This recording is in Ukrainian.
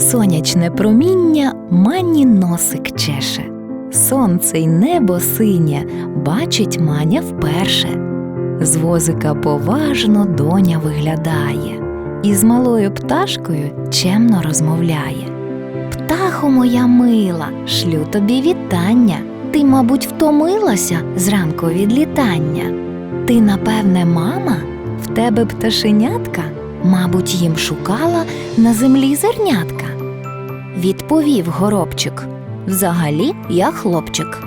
сонячне проміння мані носик чеше. Сонце й небо синє бачить маня вперше. З возика поважно доня виглядає, і з малою пташкою чемно розмовляє. Птахо моя мила, шлю тобі вітання. Ти, мабуть, втомилася зранку від літання. Ти, напевне, мама, в тебе пташенятка, Мабуть, їм шукала на землі зернятка. Відповів горобчик. Взагалі я хлопчик.